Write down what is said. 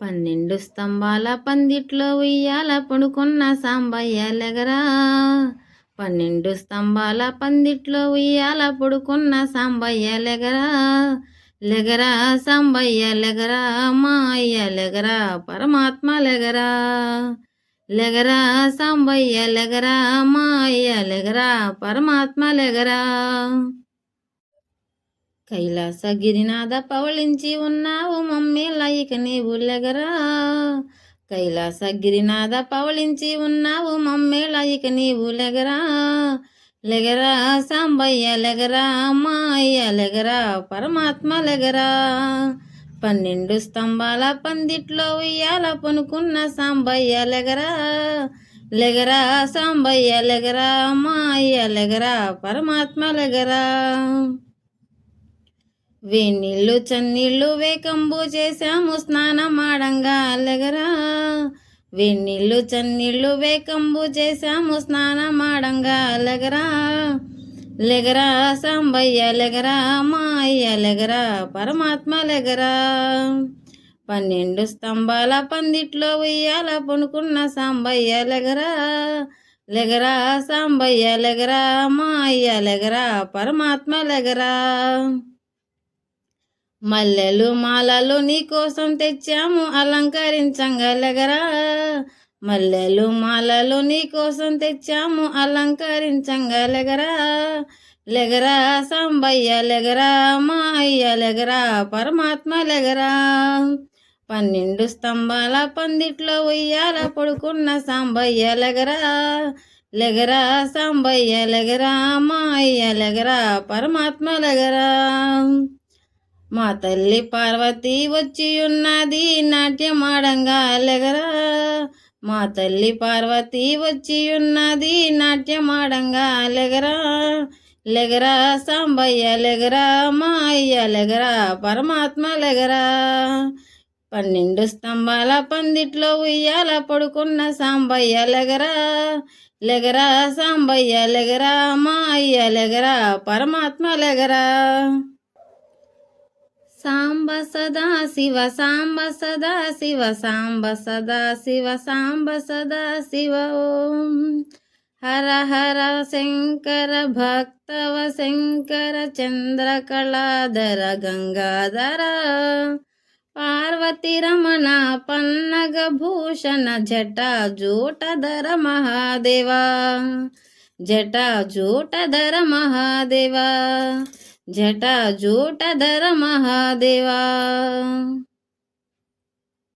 పన్నెండు స్తంభాల పందిట్లో ఉయ్యాల పడుకున్న సాంబయ్య లెగరా. పన్నెండు స్తంభాల పందిట్లో ఉయ్యాల పడుకున్న సాంబయ్య లెగరా. లెగరా సాంబయ్య లెగరా మా అయ్య లెగరా పరమాత్మ లెగరా. లెగరా సాంబయ్య లెగరా మా అయ్య లెగరా పరమాత్మ లెగరా. కైలాస గిరినాథ పవళించి ఉన్నావు మమ్మీ లైక నీవు లెగరా. కైలాస గిరినాథ పవళించి ఉన్నావు మమ్మీ లైక నీవు లెగరా. లెగరా సాంబయ్య లెగరా మాయ్య లెగరా పరమాత్మ లెగరా. పన్నెండు స్తంభాల పందిట్లో ఉయ్యాల పనుకున్న సాంబయ్య లెగరా. లెగరా సాంబయ్య లెగరా మాయ్య లెగరా పరమాత్మ లెగరా. వేణీళ్ళు చన్నీళ్ళు వేకంబు చేశాము స్నానమాడంగా లెగరా వెన్నీళ్ళు చన్నీళ్ళు వేకంబు చేశాము స్నానమాడంగా లెగరా లెగరా సాంబయ్య లెగరా మాయ్య లెగరా పరమాత్మ లెగరా. పన్నెండు స్తంభాల పందిట్లో ఉయ్యాల పనుకున్న సాంబయ్య లెగరా. లెగరా సాంబయ్య లెగరా మాయ్య లెగరా పరమాత్మ లెగరా. మల్లెలు మాలలు నీకోసం తెచ్చాము అలంకరించగలగరా మల్లెలు మాలలు నీకోసం తెచ్చాము అలంకరించగలగరా లెగరా. సాంబయ్య లెగరా మా అయ్య లెగరా పరమాత్మ లెగరా. పన్నెండు స్తంభాల పందిట్లో ఉయ్యాల పడుకున్న సాంబయ్య లెగరా. లెగరా సాంబయ్య లెగరా మా అయ్య లెగరా పరమాత్మ లెగరా. మా తల్లి పార్వతి వచ్చి ఉన్నది నాట్యమాడంగా లెగరా? మా తల్లి పార్వతి వచ్చి ఉన్నది నాట్యమాడంగా లెగరా? లెగరా సాంబయ్య లెగరా? మా అయ్య లెగరా? పరమాత్మ లెగరా? పన్నెండు స్తంభాల పందిట్లో ఉయ్యాల పడుకున్న సాంబయ్య లెగరా? లెగరా సాంబయ్య లెగరా? మా అయ్య లెగరా? పరమాత్మ లెగరా? సాంబ సదా శివ సాంబ సదా శివ సాంబ సదా శివ సాంబ సదా శివ ఓం. హర హర శంకర భక్తవ శంకర చంద్రకళాధర గంగాధర. పార్వతి రమణ పన్నగ భూషణ జట జూటధర మహాదేవా. జట జూటధర మహాదేవా. జట జూటధర మహాదేవా